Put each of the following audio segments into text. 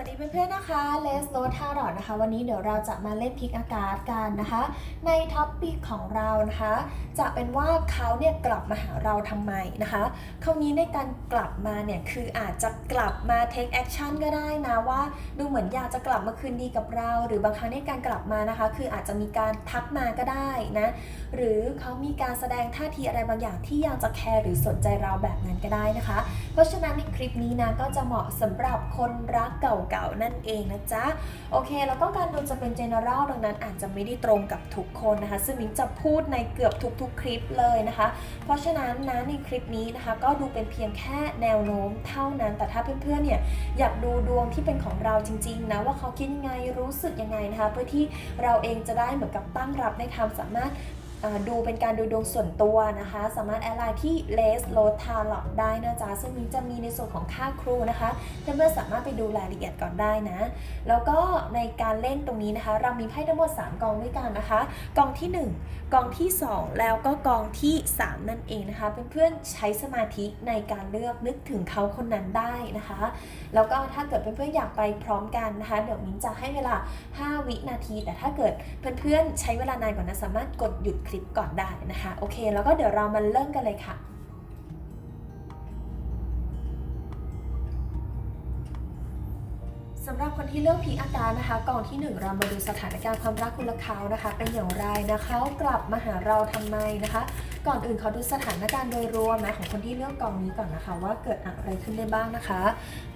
วัสดีเพื่อนๆนะคะเลสโ t ทารอดนะคะ วันนี้เดี๋ยวเราจะมาเล่นพิกอากาศกันนะคะ ในท็อปปิกของเรานะคะ จะเป็นว่าเขาเนี่ยกลับมาหาเราทำไมนะคะคราวนี้ในการกลับมาเนี่ยคืออาจจะกลับมา take action ก็ได้นะว่า ดูเหมือนอยากจะกลับมาคืนดีกับเรา หรือบางครั้งในการกลับมานะคะ คืออาจจะมีการทักมาก็ได้นะหรือเขามีการแสดงท่าทีอะไรบางอย่างที่ยังจะแคร์หรือสนใจเราแบบนั้นก็ได้นะคะเพราะฉะนั้นในคลิปนี้นะก็จะเหมาะสำหรับคนรักเก่าๆนั่นเองนะจ๊ะโอเค แล้วก็การดูจะเป็น general ดังนั้นอาจจะไม่ได้ตรงกับทุกคนนะคะ ซึ่งมิ้งจะพูดในเกือบทุกๆคลิปเลยนะคะ เพราะฉะนั้นนะในคลิปนี้นะคะ ก็ดูเป็นเพียงแค่แนวโน้มเท่านั้น แต่ถ้าเพื่อนๆเนี่ยอยากดูดวงที่เป็นของเราจริงๆนะว่าเขาคิดยังไงรู้สึกยังไงนะคะ เพื่อที่เราเองจะได้เหมือนกับตั้งรับในทำสามารถ ดูเป็นการดูดวงส่วนตัวนะคะ สามารถแอดไลน์ที่ Les l o t a l o t ได้นะจ๊ะ ซึ่งมิ้จะมีในส่วนของค่าครูนะคะเพื่อนๆสามารถไปดูรายละเอียดก่อนได้นะ แล้วก็ในการเล่นตรงนี้นะคะ เรามีไพ่ทั้งหมด 3 กองด้วยกันนะคะ กองที่ 1 กองที่ 2 แล้วก็กองที่ 3 นั่นเองนะคะ เพื่อนๆใช้สมาธิในการเลือกนึกถึงเขาคนนั้นได้นะคะ แล้วก็ถ้าเกิดเพื่อนๆอยากไปพร้อมกันนะคะ เดี๋ยวมิ้นจะให้เวลา 5 วินาที แต่ถ้าเกิดเพื่อนๆใช้เวลานานกว่านั้นสามารถกดหยุดคลิปก่อนได้นะคะ โอเค แล้วก็เดี๋ยวเรามาเริ่มกันเลยค่ะสำหรับคนที่เลือกพีอาการนะคะกองที่ 1 เรามาดูสถานการณ์ความรักคุณและเขานะคะ เป็นอย่างไรนะเขากลับมาหาเราทำไมนะคะ ก่อนอื่นเขาดูสถานการณ์โดยรวมนะของคนที่เลือกกองนี้ก่อนนะคะ ว่าเกิดอะไรขึ้นได้บ้างนะคะ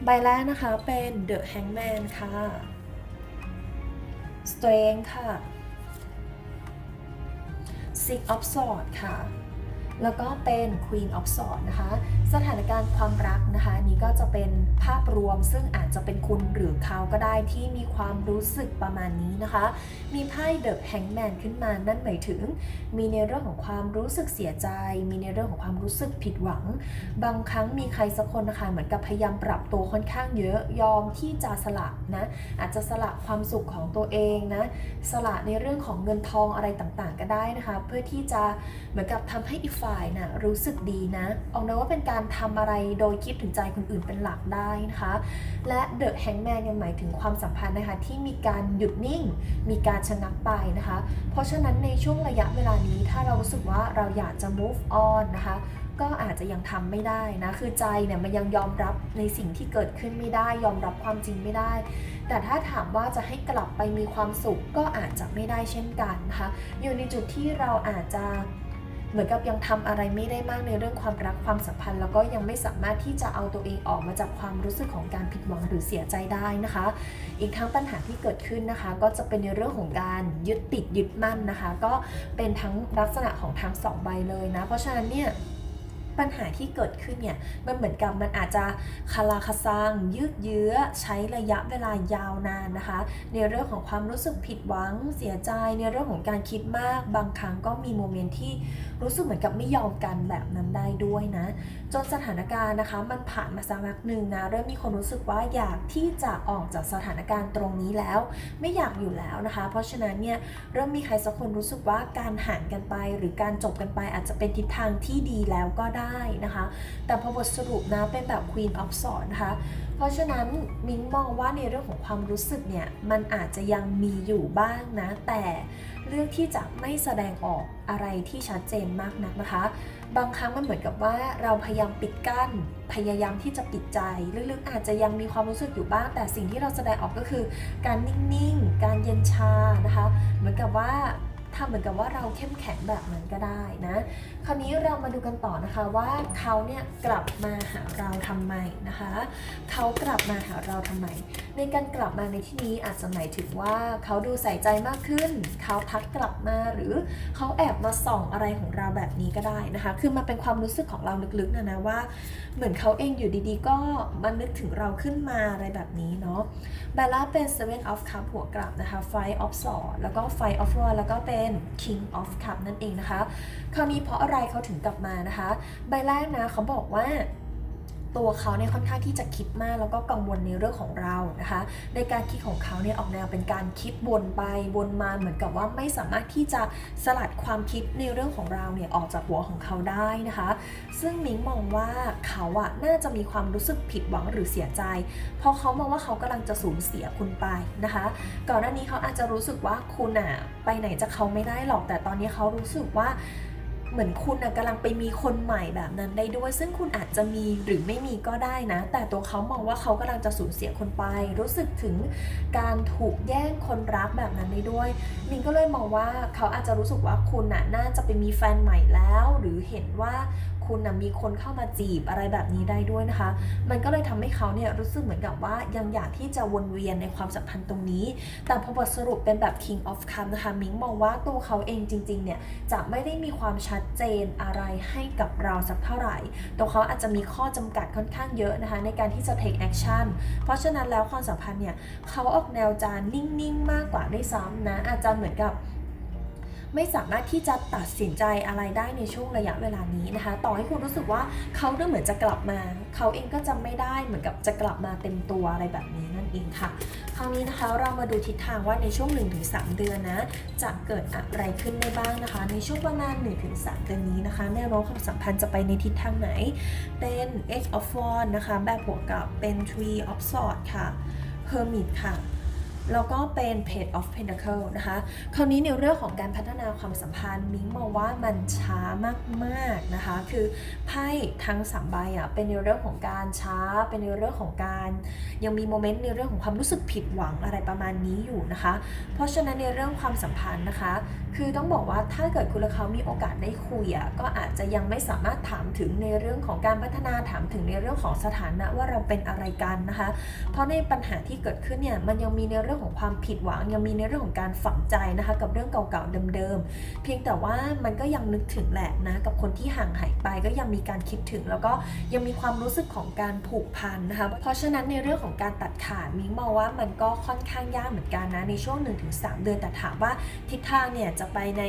ใบแรกนะคะเป็น The Hangman ค่ะ Strength ค่ะ Six of Swords ค่ะ แล้วก็เป็น Queen of Swords นะคะ สถานการณ์ความรักนะคะนี้ก็จะเป็นภาพรวม ซึ่งอาจจะเป็นคุณหรือเขาก็ได้ที่มีความรู้สึกประมาณนี้นะคะ มีไพ่ The Hangman ขึ้นมานั่นหมายถึง มีในเรื่องของความรู้สึกเสียใจ มีในเรื่องของความรู้สึกผิดหวัง บางครั้งมีใครสักคนนะคะเหมือนกับพยายามปรับตัวค่อนข้างเยอะยอมที่จะสละนะอาจจะสละความสุขของตัวเองนะสละในเรื่องของเงินทองอะไรต่างๆ ก็ได้นะคะ เพื่อที่จะเหมือนกับทำให้อีกฝ่ายนะรู้สึกดีนะออกนะว่าเป็นการทำอะไรโดยคิดถึงใจคนอื่นเป็นหลักได้นะคะ และเดอะแฮงแมนยังหมายถึงความสัมพันธ์นะคะที่มีการหยุดนิ่ง มีการชะงักไปนะคะ เพราะฉะนั้นในช่วงระยะเวลานี้ถ้าเรารู้สึกว่าเราอยากจะ move on นะคะก็อาจจะยังทำไม่ได้นะ คือใจเนี่ยมันยังยอมรับในสิ่งที่เกิดขึ้นไม่ได้ ยอมรับความจริงไม่ได้ แต่ถ้าถามว่าจะให้กลับไปมีความสุขก็อาจจะไม่ได้เช่นกันนะคะ อยู่ในจุดที่เราอาจจะ เหมือนกับยังทำอะไรไม่ได้มากในเรื่องความรักความสัมพันธ์ แล้วก็ยังไม่สามารถที่จะเอาตัวเองออกมาจากความรู้สึกของการผิดหวังหรือเสียใจได้นะคะ อีกทั้งปัญหาที่เกิดขึ้นนะคะ ก็จะเป็นในเรื่องของการยึดติดยึดมั่นนะคะ ก็เป็นทั้งลักษณะของทั้งสองใบเลยนะ เพราะฉะนั้นเนี่ย ปัญหาที่เกิดขึ้นเนี่ยมันเหมือนกับมันอาจจะคาราคาซังยืดเยื้อใช้ระยะเวลายาวนานนะคะ ในเรื่องของความรู้สึกผิดหวังเสียใจในเรื่องของการคิดมาก บางครั้งก็มีโมเมนต์ที่รู้สึกเหมือนกับไม่ยอมกันแบบนั้นได้ด้วยนะ จนสถานการณ์นะคะ มันผ่านมาสักพักหนึ่งนะเริ่มมีคนรู้สึกว่าอยากที่จะออกจากสถานการณ์ตรงนี้แล้ว ไม่อยากอยู่แล้วนะคะ เพราะฉะนั้นเนี่ยเริ่มมีใครสักคนรู้สึกว่าการห่างกันไป หรือการจบกันไปอาจจะเป็นทิศทางที่ดีแล้วก็ได้ได้นะคะ แต่พอบทสรุปนะเป็นแบบ Queen of Swords นะคะ เพราะฉะนั้นมิ้งมองว่าในเรื่องของความรู้สึกเนี่ย มันอาจจะยังมีอยู่บ้างนะ แต่เลือกที่จะไม่แสดงออกอะไรที่ชัดเจนมากนักนะคะ บางครั้งมันเหมือนกับว่าเราพยายามปิดกั้น พยายามที่จะปิดใจลึกๆอาจจะยังมีความรู้สึกอยู่บ้าง แต่สิ่งที่เราแสดงออกก็คือ การนิ่งๆ การเย็นชานะคะ เหมือนกับว่า ทำเหมือนกับว่าเราเข้มแข็งแบบนั้นก็ได้นะ คราวนี้เรามาดูกันต่อนะคะว่าเขาเนี่ยกลับมาหาเราทำไมนะคะ เขากลับมาหาเราทำไม ในการกลับมาในที่นี้อาจจะหมายถึงว่าเขาดูใส่ใจมากขึ้น เขาทักกลับมาหรือเขาแอบมาส่องอะไรของเราแบบนี้ก็ได้นะคะ คือมันเป็นความรู้สึกของเราลึกๆนะนะว่า เหมือนเขาเองอยู่ดีๆ ก็มานึกถึงเราขึ้นมาอะไรแบบนี้เนาะบาร่าเป็น Seven of Cup หัวกลับนะคะ Five of Swords แล้วก็ Five of Wands แล้วก็เป็น King of Cup นั่นเองนะคะ คราวนี้เพราะอะไรเขาถึงกลับมานะคะ ใบแรกนะเขาบอกว่า ตัวเขาเนี่ยค่อนข้างที่จะคิดมากแล้วก็กังวลในเรื่องของเรานะคะ ในการคิดของเขาเนี่ยออกแนวเป็นการคิดวนไปวนมาเหมือนกับว่าไม่สามารถที่จะสลัดความคิดในเรื่องของเราเนี่ยออกจากหัวของเขาได้นะคะ ซึ่งมิ้งมองว่าเขาอะน่าจะมีความรู้สึกผิดหวังหรือเสียใจ เพราะเขามองว่าเขากำลังจะสูญเสียคุณไปนะคะ ก่อนหน้านี้เขาอาจจะรู้สึกว่าคุณอะไปไหนจากเขาไม่ได้หรอกแต่ตอนนี้เขารู้สึกว่า เหมือนคุณนะกำลังไปมีคนใหม่แบบนั้นได้ด้วย ซึ่งคุณอาจจะมีหรือไม่มีก็ได้นะ แต่ตัวเขามองว่าเขากำลังจะสูญเสียคนไป รู้สึกถึงการถูกแย่งคนรักแบบนั้นได้ด้วยมินก็เลยมองว่าเขาอาจจะรู้สึกว่าคุณน่ะน่าจะไปมีแฟนใหม่แล้ว หรือเห็นว่า คุณนะมีคนเข้ามาจีบอะไรแบบนี้ได้ด้วยนะคะ มันก็เลยทำให้เขาเนี่ยรู้สึกเหมือนกับว่ายังอยากที่จะวนเวียนในความสัมพันธ์ตรงนี้ แต่พอบทสรุปเป็นแบบ King of Cup นะคะมิงมองว่าตัวเขาเองจริงๆเนี่ยจะไม่ได้มีความชัดเจนอะไรให้กับเราสักเท่าไหร่ ตัวเขาอาจจะมีข้อจำกัดค่อนข้างเยอะนะคะในการที่จะ take action เพราะฉะนั้นแล้วความสัมพันธ์เนี่ยเขาออกแนวจานนิ่งๆ มากกว่าด้วยซ้ำนะอาจจะเหมือนกับ ไม่สามารถที่จะตัดสินใจอะไรได้ในช่วงระยะเวลานี้นะคะ ต่อให้คุณรู้สึกว่าเขาดูเหมือนจะกลับมา เขาเองก็จะไม่ได้เหมือนกับจะกลับมาเต็มตัวอะไรแบบนี้นั่นเองค่ะ คราวนี้นะคะเรามาดูทิศทางว่าในช่วง 1-3 เดือนนะจะเกิดอะไรขึ้นได้บ้างนะคะ ในช่วงประมาณ 1-3 เดือนนี้นะคะแนวโน้มความสัมพันธ์จะไปในทิศทางไหน เป็น Edge of w a n d นะคะแบบบวกกับเป็น Tree of Swords ค่ะ Hermit ค่ะ แล้วก็เป็น Page of Pentacle นะคะ คราวนี้ในเรื่องของการพัฒนาความสัมพันธ์มิ้งมองว่ามันช้ามากๆนะคะ คือไพ่ทั้งสามใบอะเป็นในเรื่องของการช้า เป็นในเรื่องของการยังมีโมเมนต์ในเรื่องของความรู้สึกผิดหวังอะไรประมาณนี้อยู่นะคะ เพราะฉะนั้นในเรื่องความสัมพันธ์นะคะ คือต้องบอกว่าถ้าเกิดคุณและเขามีโอกาสได้คุยอะก็อาจจะยังไม่สามารถถามถึงในเรื่องของการพัฒนาถามถึงในเรื่องของสถานะว่าเราเป็นอะไรกันนะคะ เพราะในปัญหาที่เกิดขึ้นเนี่ยมันยังมีในเรื่องื่องของความผิดหวัง ยังมีในเรื่องของการฝังใจนะคะกับเรื่องเก่าๆเดิมๆ เพียงแต่ว่ามันก็ยังนึกถึงแหละนะกับคนที่ห่างหายไปก็ยังมีการคิดถึง แล้วก็ยังมีความรู้สึกของการผูกพันนะคะเพราะฉะนั้นในเรื่องของการตัดขาดมิ้งมองว่ามันก็ค่อนข้างยากเหมือนกันนะในช่วง 1-3 เดือนแต่ถามว่าทิศทางเนี่ยจะไปใน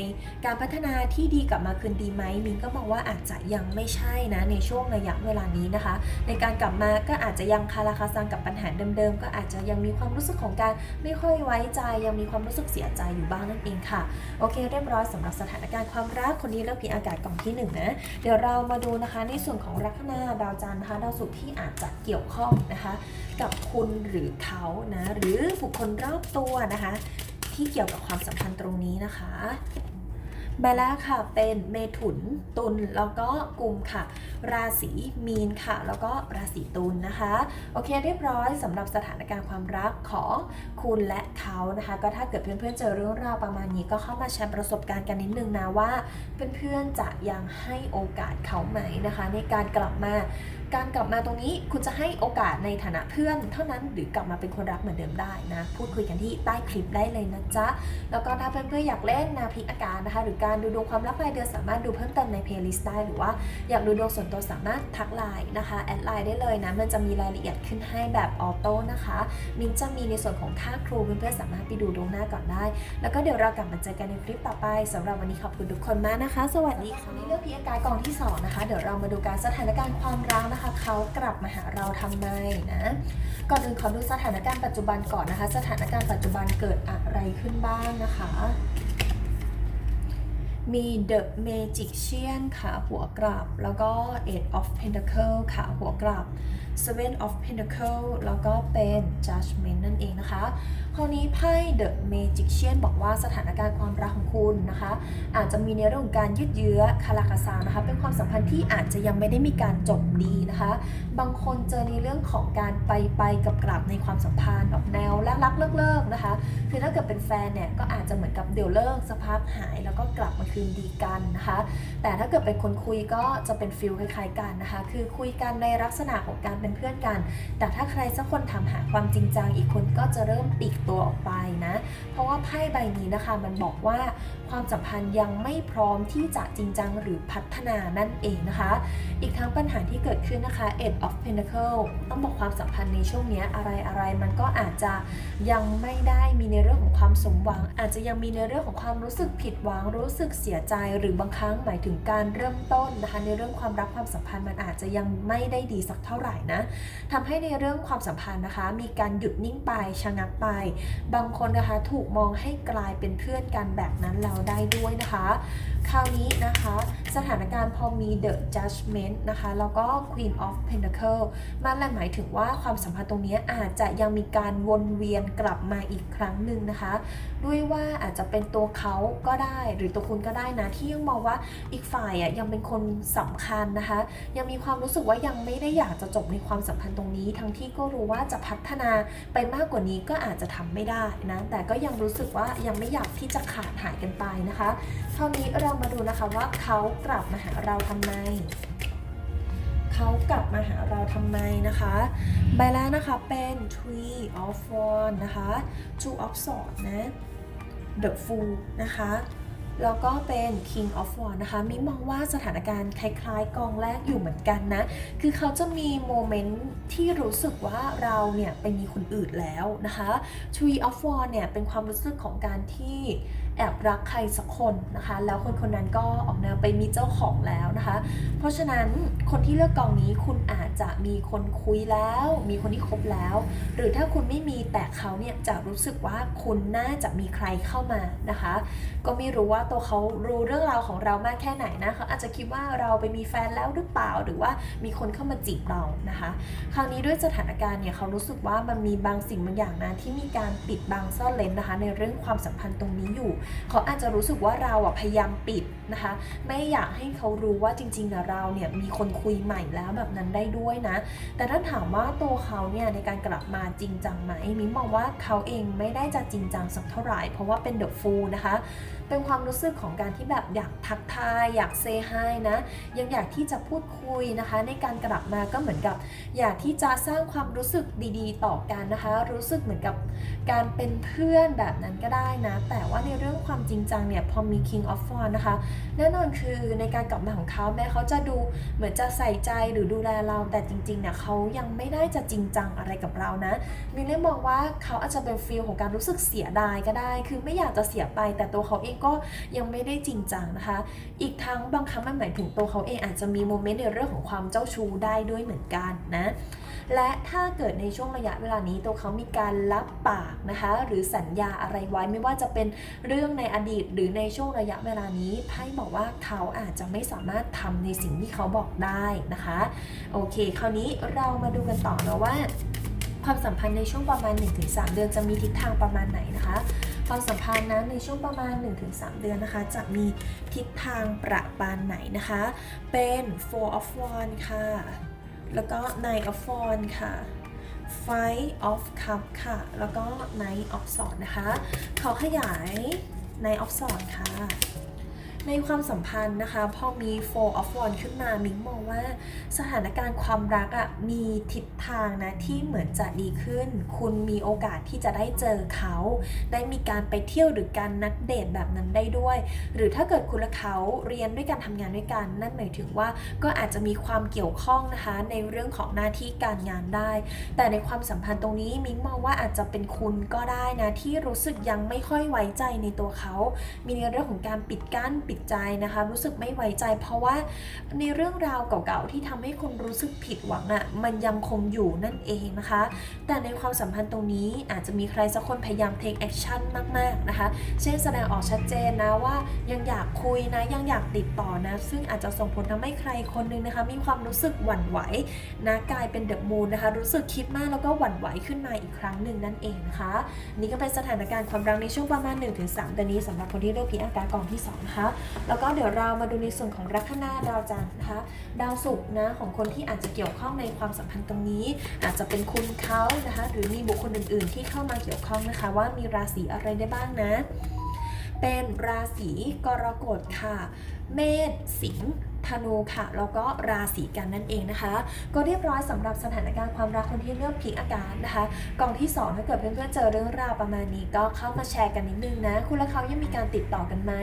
การพัฒนาที่ดีกลับมาคืนดีไหมมิ้งก็มองว่าอาจจะยังไม่ใช่นะในช่วงระยะเวลานี้นะคะ ในการกลับมาก็อาจจะยังคาราคาซังกับปัญหาเดิมๆ ก็อาจจะยังมีความรู้สึกของการไม่ค่อยไว้ใจยังมีความรู้สึกเสียใจอยู่บ้างนั่นเองค่ะ โอเค เรียบร้อยสำหรับสถานการณ์ความรักคนนี้เลือกพีอากาศกล่องที่หนึ่งนะเดี๋ยวเรามาดูนะคะในส่วนของลัคนาดาวจันทร์นะคะดาวศุกร์ที่อาจจะเกี่ยวข้องนะคะ กับคุณหรือเขานะหรือบุคคลรอบตัวนะคะ ที่เกี่ยวกับความสัมพันธ์ตรงนี้นะคะ ใบแรกค่ะเป็นเมถุนตุลแล้วก็กุมค่ะ ราศีมีนค่ะ แล้วก็ราศีตุลนะคะ โอเคเรียบร้อยสำหรับสถานการณ์ความรักของคุณและเขานะคะ ก็ถ้าเกิดเพื่อนๆเจอเรื่องราวประมาณนี้ก็เข้ามาแชร์ประสบการณ์กันนิดนึงนะว่าเพื่อนๆจะยังให้โอกาสเขาไหมนะคะ ในการกลับมา การกลับมาตรงนี้คุณจะให้โอกาสในฐานะเพื่อนเท่านั้นหรือกลับมาเป็นคนรักเหมือนเดิมได้นะ พูดคุยกันที่ใต้คลิปได้เลยนะจ๊ะ แล้วก็ถ้าเพื่อนๆอยากเล่นนาพิกอาการนะคะ หรือการดูดวงความรักรายเดือนสามารถดูเพิ่มเติมในเพลย์ลิสต์ได้หรือว่าอยากดูดวงส่วนตัวสามารถทักไลน์นะคะแอดไลน์ได้เลยนะมันจะมีรายละเอียดขึ้นให้แบบออโต้นะคะมินจะมีในส่วนของค่าครูเพื่อนๆสามารถไปดูดวงหน้าก่อนได้ แล้วก็เดี๋ยวเรากลับมาเจอกันในคลิปต่อไปสำหรับวันนี้ขอบคุณทุกคนมากนะคะ สวัสดีค่ะนี่เลือกพีอาการกองที่สองนะคะเดี๋ยวเรามาดูการสถานการณ์ความรักนะคะเขากลับมาหาเราทำไมนะ ก่อนอื่นขอดูสถานการณ์ปัจจุบันก่อนนะคะ สถานการณ์ปัจจุบันเกิดอะไรขึ้นบ้างนะคะ มี The Magician ค่ะหัวกลับ แล้วก็ Eight of Pentacle ค่ะหัวกลับ Seven of Pentacle แล้วก็เป็น Judgment นั่นเองนะคะ คราวนี้ไพ่ The Magician บอกว่าสถานการณ์ความรักของคุณนะคะ อาจจะมีในเรื่องของการยืดเยื้อคาราคาซังนะคะ เป็นความสัมพันธ์ที่อาจจะยังไม่ได้มีการจบดีนะคะ บางคนเจอในเรื่องของการไปไปกับกลับในความสัมพันธ์ออกแนวและรักเลิกเลิกนะคะ คือถ้าเกิดเป็นแฟนเนี่ยก็อาจจะเหมือนกับเดี๋ยวเลิกสักพักหาย แล้วก็กลับมาคืนดีกันนะคะ แต่ถ้าเกิดเป็นคนคุยก็จะเป็นฟิลคล้ายๆกันนะคะ คือคุยกันในลักษณะของการเป็นเพื่อนกัน แต่ถ้าใครสักคนถามหาความจริงจังอีกคนก็จะเริ่มปลีกตัวออกไปนะ เพราะว่าไพ่ใบนี้นะคะมันบอกว่าความสัมพันธ์ยังไม่พร้อมที่จะจริงจังหรือพัฒนานั่นเองนะคะ อีกทั้งปัญหาที่เกิดขึ้นนะคะ Eight of Pentacle ต้องบอกความสัมพันธ์ในช่วงนี้อะไรอะไรมันก็อาจจะยังไม่ได้มีในเรื่องของความสมหวัง อาจจะยังมีในเรื่องของความรู้สึกผิดหวังรู้สึกเสียใจหรือบางครั้งหมายถึงการเริ่มต้นนะคะในเรื่องความรักความสัมพันธ์มันอาจจะยังไม่ได้ดีสักเท่าไหร่นะทำให้ในเรื่องความสัมพันธ์นะคะ มีการหยุดนิ่งไปชะงักไป บางคนนะคะถูกมองให้กลายเป็นเพื่อนกันแบบนั้นแล้วได้ด้วยนะคะ ราวนี้นะคะ สถานการณ์พอมี The Judgment นะคะ แล้วก็ Queen of Pentacle มันหมายถึงว่าความสัมพันธ์ตรงนี้อาจจะยังมีการวนเวียนกลับมาอีกครั้งหนึ่งนะคะ ด้วยว่าอาจจะเป็นตัวเขาก็ได้ หรือตัวคุณก็ได้นะ ที่ยังมองว่าอีกฝ่ายอะยังเป็นคนสำคัญนะคะ ยังมีความรู้สึกว่ายังไม่ได้อยากจะจบในความสัมพันธ์ตรงนี้ ทั้งที่ก็รู้ว่าจะพัฒนาไปมากกว่านี้ก็อาจจะทำไม่ได้นะ แต่ก็ยังรู้สึกว่ายังไม่อยากที่จะขาดหายกันไปนะคะเท่านี้เรามาดูนะคะว่าเขากลับมาหาเราทำไม เขากลับมาหาเราทำไมนะคะใบแรกนะคะเป็น Three of Wands นะคะ Two of Swords นะ The Fool นะคะแล้วก็เป็น King of Wands นะคะ มิมองว่าสถานการณ์คล้ายๆ กองแรกอยู่เหมือนกันนะ คือเขาจะมีโมเมนต์ที่รู้สึกว่าเราเนี่ยไปมีคนอื่นแล้วนะคะ Tree of Wands เนี่ยเป็นความรู้สึกของการที่ แอบรักใครสักคนนะคะ แล้วคนคนนั้นก็ออกแนวไปมีเจ้าของแล้วนะคะ เพราะฉะนั้นคนที่เลือกกองนี้คุณอาจจะมีคนคุยแล้ว มีคนที่คบแล้ว หรือถ้าคุณไม่มีแต่เขาเนี่ยจะรู้สึกว่าคุณน่าจะมีใครเข้ามานะคะ ก็ไม่รู้ว่าตัวเขารู้เรื่องราวของเรามากแค่ไหนนะเขาอาจจะคิดว่าเราไปมีแฟนแล้วหรือเปล่า หรือว่ามีคนเข้ามาจีบเรานะคะ คราวนี้ด้วยสถานการณ์เนี่ยเขารู้สึกว่ามันมีบางสิ่งบางอย่างนะที่มีการปิดบังซ่อนเลนนะคะ ในเรื่องความสัมพันธ์ตรงนี้อยู่เขาอาจจะรู้สึกว่าเราอะพยายามปิดนะคะ ไม่อยากให้เขารู้ว่าจริงๆนะเราเนี่ยมีคนคุยใหม่แล้วแบบนั้นได้ด้วยนะ แต่ถ้าถามว่าตัวเขาเนี่ยในการกลับมาจริงจังไหมมิ้มมองว่าเขาเองไม่ได้จะจริงจังสักเท่าไหร่ เพราะว่าเป็นเดอะฟูลนะคะ เป็นความรู้สึกของการที่แบบอยากทักทาย อยากเซฮายนะ ยังอยากที่จะพูดคุยนะคะ ในการกลับมาก็เหมือนกับ อยากที่จะสร้างความรู้สึกดีๆ ต่อกันนะคะ รู้สึกเหมือนกับการเป็นเพื่อนแบบนั้นก็ได้นะ แต่ว่าในเรื่องความจริงจังเนี่ยพอมี King of Wands นะคะแน่นอนคือในการกลับมาของเขาแม้เขาจะดูเหมือนจะใส่ใจหรือดูแลเรา แต่จริงๆเนี่ยเขายังไม่ได้จะจริงจังอะไรกับเรานะมินเลยมองว่าเขาอาจจะเป็นฟีลของการรู้สึกเสียดายก็ได้ คือไม่อยากจะเสียไป แต่ตัวเขาเองก็ยังไม่ได้จริงจังนะคะ อีกทั้งบางครั้งมันหมายถึงตัวเขาเองอาจจะมีโมเมนต์ในเรื่องของความเจ้าชู้ได้ด้วยเหมือนกันนะและถ้าเกิดในช่วงระยะเวลานี้ตัวเขามีการรับปากนะคะ หรือสัญญาอะไรไว้ไม่ว่าจะเป็นเรื่องื่องในอดีตหรือในช่วงระยะเวลานี้ไพ่บอกว่าเขาอาจจะไม่สามารถทำในสิ่งที่เขาบอกได้นะคะ โอเค คราวนี้เรามาดูกันต่อนะว่าความสัมพันธ์ในช่วงประมาณ 1-3 เดือนจะมีทิศทางประมาณไหนนะคะ ความสัมพันธ์นะในช่วงประมาณ 1-3 เดือนนะคะ จะมีทิศทางประมาณไหนนะคะ เป็น four of wands ค่ะ แล้วก็ nine of wands ค่ะ five of cup ค่ะ แล้วก็ nine of swords นะคะ เขาขยาย ในออฟซอดค่ะ ในความสัมพันธ์นะคะพอมี four of wands ขึ้นมามิงมองว่าสถานการณ์ความรักอะ่ะมีทิศทางนะที่เหมือนจะดีขึ้น คุณมีโอกาสที่จะได้เจอเขา ได้มีการไปเที่ยวหรือการนัดเดทแบบนั้นได้ด้วย หรือถ้าเกิดคุณและเขาเรียนด้วยกันทำงานด้วยกัน นั่นหมายถึงว่าก็อาจจะมีความเกี่ยวข้องนะคะในเรื่องของหน้าที่การงานได้ แต่ในความสัมพันธ์ตรงนี้มิงมองว่าอาจจะเป็นคุณก็ได้นะที่รู้สึกยังไม่ค่อยไว้ใจในตัวเขา มีในเรื่องของการปิดกั้นปิดใจนะคะ รู้สึกไม่ไว้ใจ เพราะว่าในเรื่องราวเก่าๆที่ทำให้คุณรู้สึกผิดหวังอะ่ะมันยังคงอยู่นั่นเองนะคะ แต่ในความสัมพันธ์ตรงนี้อาจจะมีใครสักคนพยายาม take action มากๆนะคะ เช่นแสดงออกชัดเจนนะว่ายังอยากคุยนะยังอยากติดต่อนะ ซึ่งอาจจะส่งผลทำให้ใครคนหนึงนะคะ มีความรู้สึกหวั่นไหวนะกลายเป็นเดอะมูนนะคะ รู้สึกคิดมากแล้วก็หวั่นไหวขึ้นมาอีกครั้งหนึ่งนั่นเองนะคะนี่ก็เป็นสถานการณ์ความรักในช่วงประมาณ 1-3เดือนนี้สำหรับคนที่เลือกพีอากาศกองที่สองนะคะแล้วก็เดี๋ยวเรามาดูในส่วนของลัคนาดาวจันทร์นะคะ ดาวศุกร์นะของคนที่อาจจะเกี่ยวข้องในความสัมพันธ์ตรงนี้ อาจจะเป็นคุณเขานะคะ หรือมีบุคคลอื่น ๆ ที่เข้ามาเกี่ยวข้องนะคะ ว่ามีราศีอะไรได้บ้างนะ เป็นราศีกรกฎค่ะ เมษสิงห์ ธนูค่ะ แล้วก็ราศีกันนั่นเองนะคะ ก็เรียบร้อยสำหรับสถานการณ์ความรักคนที่เลือกพิกอาการนะคะกองที่ 2 ถ้าเกิดเพื่อนๆเจอเรื่องราวประมาณนี้ก็เข้ามาแชร์กันนิดนึงนะ คุณและเขายังมีการติดต่อกันไหม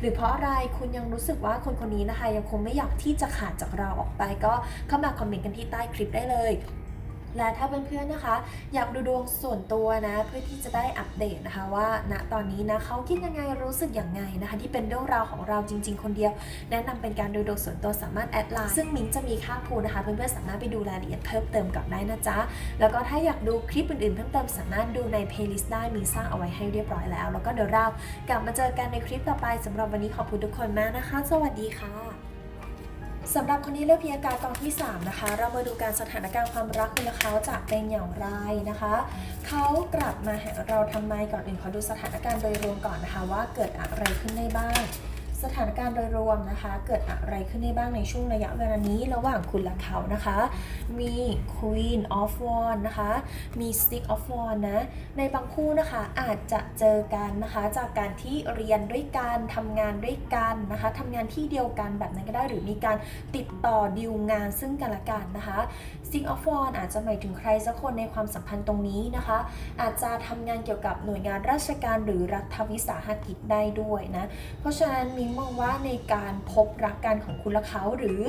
หรือเพราะอะไรคุณยังรู้สึกว่าคนคนนี้นะคะ ยังคงไม่อยากที่จะขาดจากเราออกไปก็เข้ามาคอมเมนต์กันที่ใต้คลิปได้เลย และถ้าเพื่อนๆนะคะ อยากดูดวงส่วนตัวนะ เพื่อที่จะได้อัปเดตนะคะว่าณตอนนี้นะเขาคิดยังไงรู้สึกอย่างไงนะคะ ที่เป็นเรื่องราวของเราจริง ๆ คนเดียว แนะนำเป็นการดูดวงส่วนตัวสามารถแอดไลน์ซึ่งมิ้งจะมีค่าพูนะคะ เพื่อนๆสามารถไปดูรายละเอียดเพิ่มเติมกับได้นะจ๊ะแล้วก็ถ้าอยากดูคลิปอื่นๆเพิ่มเติมสามารถดูในเพลย์ลิสต์ได้มีสร้างเอาไว้ให้เรียบร้อยแล้ว แล้วก็เดี๋ยวเรากลับมาเจอกันในคลิปต่อไปสำหรับวันนี้ขอบคุณทุกคนมากนะคะ สวัสดีค่ะ สำหรับคนนี้เลือกพิยากากองที่ 3 นะคะ เรามาดูการสถานการณ์ความรักคุณเขาจะเป็นอย่างไรนะคะ เขากลับมาหาเราทำไมก่อนอื่นขอดูสถานการณ์โดยรวมก่อนนะคะ ว่าเกิดอะไรขึ้นได้บ้าง สถานการณ์โดยรวมนะคะ เกิดอะไรขึ้นได้บ้างในช่วงระยะเวลานี้ระหว่างคุณและเขานะคะ มี Queen of Wands นะคะ มี Stick of Wands นะ ในบางคู่นะคะอาจจะเจอกันนะคะ จากการที่เรียนด้วยกันทำงานด้วยกันนะคะทำงานที่เดียวกันแบบนั้นก็ได้หรือมีการติดต่อดีลงานซึ่งกันและกันนะคะ Stick of Wands อาจจะหมายถึงใครสักคนในความสัมพันธ์ตรงนี้นะคะ อาจจะทำงานเกี่ยวกับหน่วยงานราชการหรือรัฐวิสาหกิจได้ด้วยนะ เพราะฉะนั้นมิ้งมองว่าในการพบรักกันของคุณและเขาหรือ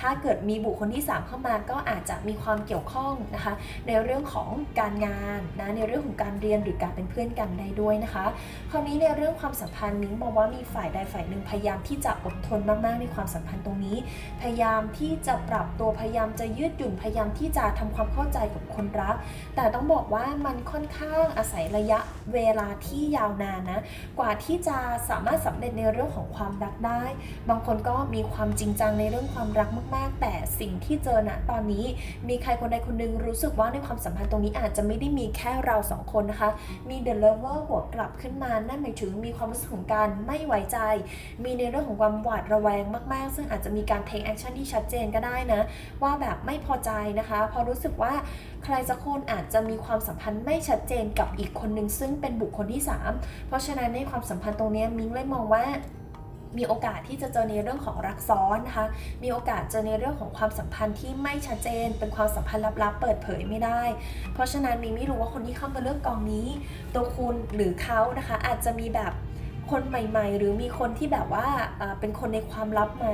ถ้าเกิดมีบุคคลที่ 3 เข้ามาก็อาจจะมีความเกี่ยวข้องนะคะ ในเรื่องของการงานนะในเรื่องของการเรียนหรือการเป็นเพื่อนกันได้ด้วยนะคะ คราวนี้ในเรื่องความสัมพันธ์มิ้งมองว่ามีฝ่ายใดฝ่ายหนึ่งพยายามที่จะอดทนมากๆ ในความสัมพันธ์ตรงนี้ พยายามที่จะปรับตัวพยายามจะยืดหยุ่นพยายามที่จะทำความเข้าใจกับคนรัก แต่ต้องบอกว่ามันค่อนข้างอาศัยระยะเวลาที่ยาวนานนะกว่าที่จะสามารถสำเร็จในเรื่องของความรักได้ บางคนก็มีความจริงจังในเรื่องความรักมาก ๆ แต่สิ่งที่เจอณตอนนี้ มีใครคนใดคนหนึ่งรู้สึกว่าในความสัมพันธ์ตรงนี้อาจจะไม่ได้มีแค่เราสองคนนะคะ มี the lover หัวกลับขึ้นมา นั่นหมายถึงมีความรู้สึกของการไม่ไว้ใจ มีในเรื่องของความหวาดระแวงมาก ๆ ซึ่งอาจจะมีการ take action ที่ชัดเจนก็ได้นะ ว่าแบบไม่พอใจนะคะ พอรู้สึกว่าใครสักคนอาจจะมีความสัมพันธ์ไม่ชัดเจนกับอีกคนหนึ่งซึ่งเป็นบุคคลที่ 3 เพราะฉะนั้นในความสัมพันธ์ตรงนี้มิ้งเลยมองว่า มีโอกาสที่จะเจอในเรื่องของรักซ้อนนะคะ มีโอกาสเจอในเรื่องของความสัมพันธ์ที่ไม่ชัดเจน เป็นความสัมพันธ์ลับๆ เปิดเผยไม่ได้ เพราะฉะนั้นมีไม่รู้ว่าคนที่เข้ามาเลือกกองนี้ ตัวคุณหรือเขานะคะอาจจะมีแบบ คนใหม่ ๆ หรือมีคนที่แบบว่าเป็นคนในความลับไหม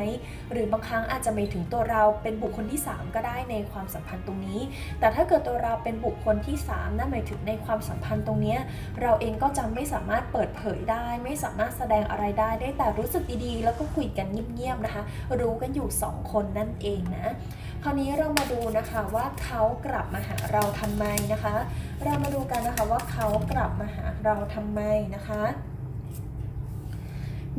หรือบางครั้งอาจจะไม่ถึงตัวเราเป็นบุคคลที่ 3 ก็ได้ในความสัมพันธ์ตรงนี้ แต่ถ้าเกิดตัวเราเป็นบุคคลที่ 3นั่นหมายถึงในความสัมพันธ์ตรงนี้ เราเองก็จะไม่สามารถเปิดเผยได้ ไม่สามารถแสดงอะไรได้ได้แต่รู้สึกดีๆ แล้วก็คุยกันเงียบๆนะคะ รู้กันอยู่ 2 คนนั่นเองนะคราวนี้เรามาดูนะคะว่าเขากลับมาหาเราทำไมนะคะ เรามาดูกันนะคะว่าเขากลับมาหาเราทำไมนะคะ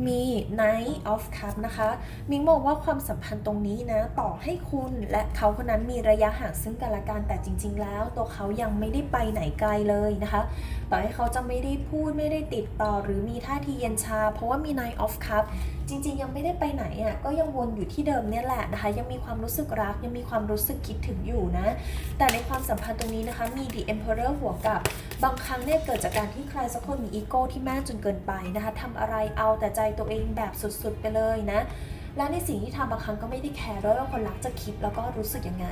มี Knight of Cup นะคะ มิงมองว่าความสัมพันธ์ตรงนี้นะ ต่อให้คุณและเขาคนนั้นมีระยะห่างซึ่งกันและกันแต่จริง ๆ แล้ว ตัวเขายังไม่ได้ไปไหนไกลเลยนะคะ ต่อให้เขาจะไม่ได้พูดไม่ได้ติดต่อหรือมีท่าทีเย็นชา เพราะว่ามี Knight of Cup จริง ๆ ยังไม่ได้ไปไหนอะก็ยังวนอยู่ที่เดิมเนี่ยแหละนะคะ ยังมีความรู้สึกรักยังมีความรู้สึกคิดถึงอยู่นะ แต่ในความสัมพันธ์ตรงนี้นะคะมี The Emperor หัวกับ บางครั้งเนี่ยเกิดจากการที่ใครสักคนมีอีโก้ที่มากจนเกินไปนะคะทำอะไรเอาแต่ใจตัวเองแบบสุดๆไปเลยนะ และในสิ่งที่ทำบางครั้งก็ไม่ได้แคร์ด้วยว่าคนรักจะคิดแล้วก็รู้สึกยังไง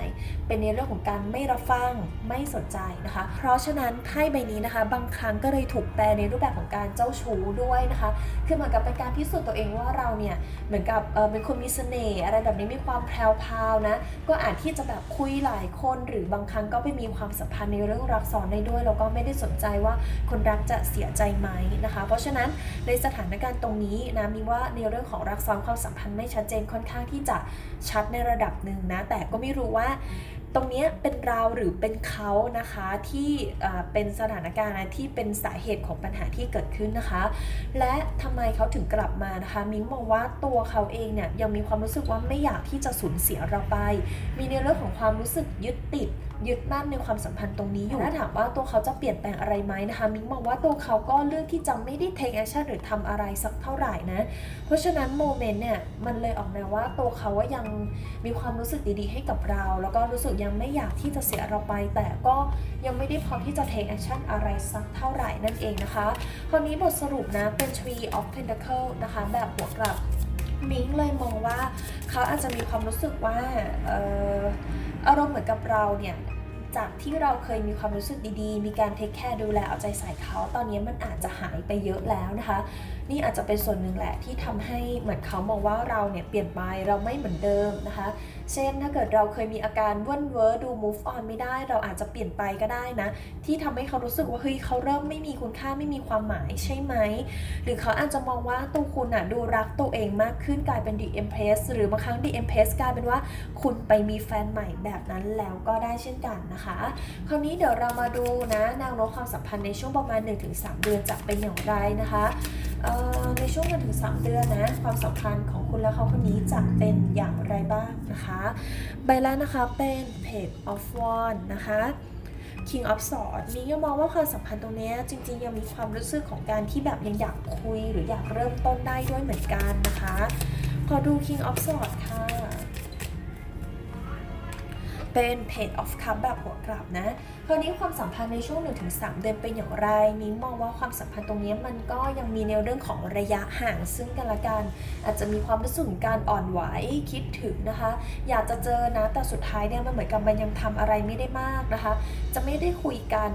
เป็นในเรื่องของการไม่รับฟังไม่สนใจนะคะ เพราะฉะนั้นไพ่ใบนี้นะคะ บางครั้งก็เลยถูกแปลในรูปแบบของการเจ้าชู้ด้วยนะคะ คือเหมือนกับเป็นการพิสูจน์ตัวเองว่าเราเนี่ยเหมือนกับเออเป็นคนมีเสน่ห์อะไรแบบนี้มีความแพรวพาวนะก็อาจที่จะแบบคุยหลายคนหรือบางครั้งก็ไปมีความสัมพันธ์ในเรื่องรักซ้อนได้ด้วยแล้วก็ไม่ได้สนใจว่าคนรักจะเสียใจไหมนะคะ เพราะฉะนั้นในสถานการณ์ตรงนี้นะมีว่าในเรื่องของรักซ้อนความสัมพันธ์ไม่ชัดเจนค่อนข้างที่จะชัดในระดับหนึ่งนะ แต่ก็ไม่รู้ว่าตรงเนี้ยเป็นเราหรือเป็นเขานะคะที่อ่าเป็นสถานการณ์ที่เป็นสาเหตุของปัญหาที่เกิดขึ้นนะคะ และทำไมเขาถึงกลับมานะคะมิ้งมองว่าตัวเขาเองเนี่ยยังมีความรู้สึกว่าไม่อยากที่จะสูญเสียเราไป มีในเรื่องของความรู้สึกยึดติด ยึดมั่นในความสัมพันธ์ตรงนี้อยู่ถ้าถามว่าตัวเขาจะเปลี่ยนแปลงอะไรไหมนะคะมิ้งมองว่าตัวเขาก็เลือกที่จะไม่ได้ take action หรือทำอะไรสักเท่าไหร่นะ เพราะฉะนั้นโมเมนต์เนี่ยมันเลยออกแนวว่าตัวเขาว่ายังมีความรู้สึกดีๆ ให้กับเรา แล้วก็รู้สึกยังไม่อยากที่จะเสียเราไป แต่ก็ยังไม่ได้พร้อมที่จะ take action อะไรสักเท่าไหร่นั่นเองนะคะคราวนี้บทสรุปนะเป็น Tree of Pentacle นะคะแบบหัวกลับ มิ้งเลยมองว่าเขาอาจจะมีความรู้สึกว่าอารมณ์เหมือนกับเราเนี่ยจากที่เราเคยมีความรู้สึกดีๆ มีการเทคแคร์ดูแลเอาใจใส่เขา ตอนนี้มันอาจจะหายไปเยอะแล้วนะคะ นี่อาจจะเป็นส่วนหนึ่งแหละที่ทำให้เหมือนเขามองว่าเราเนี่ยเปลี่ยนไปเราไม่เหมือนเดิมนะคะ เช่นถ้าเกิดเราเคยมีอาการว่นเวอร์ดู move on ไม่ได้ เราอาจจะเปลี่ยนไปก็ได้นะ ที่ทำให้เขารู้สึกว่าเฮ้ยเขาเริ่มไม่มีคุณค่าไม่มีความหมายใช่ไหม หรือเขาอาจจะมองว่าตัวคุณอะดูรักตัวเองมากขึ้นกลายเป็น the empress หรือบางครั้ง the empress กลายเป็นว่าคุณไปมีแฟนใหม่แบบนั้นแล้วก็ได้เช่นกันนะคะ คราวนี้เดี๋ยวเรามาดูนะแนวโน้มความสัมพันธ์ในช่วงประมาณ 1-3 เดือนจะเป็นอย่างไรนะคะเในช่วง1ถึง 3 เดือนนะความสัมพันธ์ของคุณและเขาคนนี้จะเป็นอย่างไรบ้างนะคะ ใบแรกนะคะเป็น Page of one นะคะ King of Swords มีก็มองว่าความสัมพันธ์ตรงนี้จริงๆ ยังมีความรู้สึกของการที่แบบยังอยากคุยหรืออยากเริ่มต้นได้ด้วยเหมือนกันนะคะพอดู King of Swords ค่ะ เป็น Page of Cup แบบหัวกลับนะคราวนี้ความสัมพันธ์ในช่วง 1-3 เดือนเป็นอย่างไรนิ้งมองว่าความสัมพันธ์ตรงนี้มันก็ยังมีในเรื่องของระยะห่างซึ่งกันและกัน อาจจะมีความรู้สึกการอ่อนไหวคิดถึงนะคะ อยากจะเจอนะแต่สุดท้ายเนี่ยมันเหมือนกับมันยังทำอะไรไม่ได้มากนะคะ จะไม่ได้คุยกัน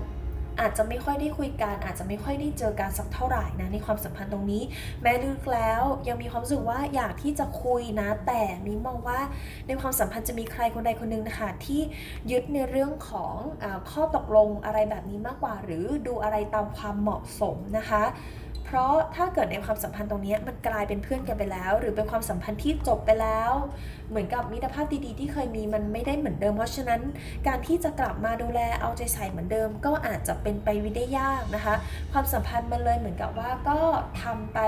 อาจจะไม่ค่อยได้คุยกันอาจจะไม่ค่อยได้เจอกันสักเท่าไหร่นะในความสัมพันธ์ตรงนี้ แม้ลึกแล้วยังมีความรู้สึกว่าอยากที่จะคุยนะ แต่มีมองว่าในความสัมพันธ์จะมีใครคนใดคนหนึ่งนะคะที่ยึดในเรื่องของอข้อตกลงอะไรแบบนี้มากกว่า หรือดูอะไรตามความเหมาะสมนะคะ เพราะถ้าเกิดในความสัมพันธ์ตรงนี้มันกลายเป็นเพื่อนกันไปแล้ว หรือเป็นความสัมพันธ์ที่จบไปแล้ว เหมือนกับมิตรภาพดีๆ ที่เคยมีมันไม่ได้เหมือนเดิม เพราะฉะนั้น การที่จะกลับมาดูแลเอาใจใส่เหมือนเดิม ก็อาจจะเป็นไปวิได้ยากนะคะ ความสัมพันธ์มันเลยเหมือนกับว่าก็ทำไป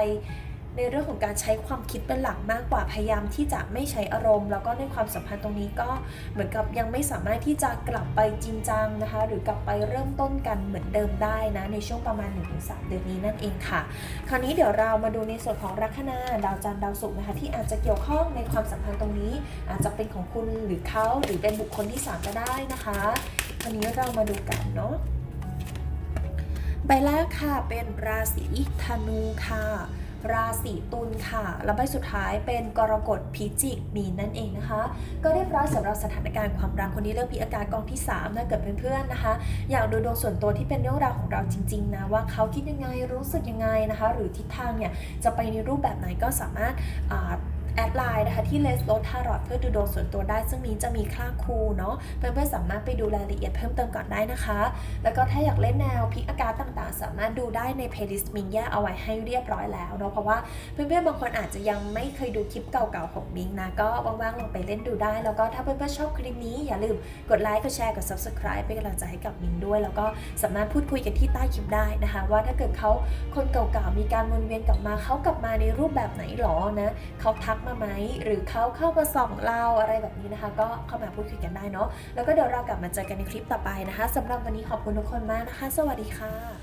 ในเรื่องของการใช้ความคิดเป็นหลักมากกว่าพยายามที่จะไม่ใช้อารมณ์ แล้วก็ในความสัมพันธ์ตรงนี้ก็เหมือนกับยังไม่สามารถที่จะกลับไปจริงจังนะคะ หรือกลับไปเริ่มต้นกันเหมือนเดิมได้นะในช่วงประมาณ 1-3 เดือนนี้นั่นเองค่ะ คราวนี้เดี๋ยวเรามาดูในส่วนของลัคนาดาวจันทร์ดาวศุกร์นะคะที่อาจจะเกี่ยวข้องในความสัมพันธ์ตรงนี้ อาจจะเป็นของคุณหรือเขาหรือเป็นบุคคลที่สามก็ได้นะคะคราวนี้เรามาดูกันเนาะใบแรกค่ะเป็นราศีธนูค่ะ ราศีตุลค่ะแล้วใบสุดท้ายเป็นกรกฎพิจิกมีนนั่นเองนะคะ ก็เรียบร้อยสำหรับสถานการณ์ความรักคนนี้เลือกพิอากาศกองที่3ถ้าเกิดเป็นเพื่อนนะคะ อยากดูดวงส่วนตัวที่เป็นเรื่องราวของเราจริง ๆ นะว่าเขาคิดยังไงรู้สึกยังไงนะคะ หรือทิศทางเนี่ยจะไปในรูปแบบไหนก็สามารถ แอดไลน์นะคะที่เลสโ t ทารอ t เพื่อดูดวงส่วนตัวได้ ซึ่งนี้จะมีค่าครูเนาะเพื่อนๆสามารถไปดูรายละเอียดเพิ่มเติมก่อนได้นะคะ แล้วก็ถ้าอยากเล่นแนวพิกอากาศต่างๆ สามารถดูได้ในเพลย์ลิสต์มิงแยกเอาไว้ให้เรียบร้อยแล้วเนาะเพราะว่าเพื่อนๆบางคนอาจจะยังไม่เคยดูคลิปเก่าๆของมิงนะก็ว่างๆลองไปเล่นดูได้ แล้วก็ถ้าเพื่อนๆชอบคลิปนี้อย่าลืมกดไลค์กดแชร์กด subscribe เป็นกำลังใจให้กับมิงด้วย แล้วก็สามารถพูดคุยกันที่ใต้คลิปได้นะคะ ว่าถ้าเกิดเขาคนเก่าๆมีการวนเวียนกลับมาเขากลับมาในรูปแบบไหนหรอนะเขาทักมาไหมหรือเขาเข้ามาส่องเราอะไรแบบนี้นะคะ ก็เข้ามาพูดคุยกันได้เนาะแล้วก็เดี๋ยวเรากลับมาเจอกันในคลิปต่อไปนะคะสำหรับวันนี้ขอบคุณทุกคนมากนะคะ สวัสดีค่ะ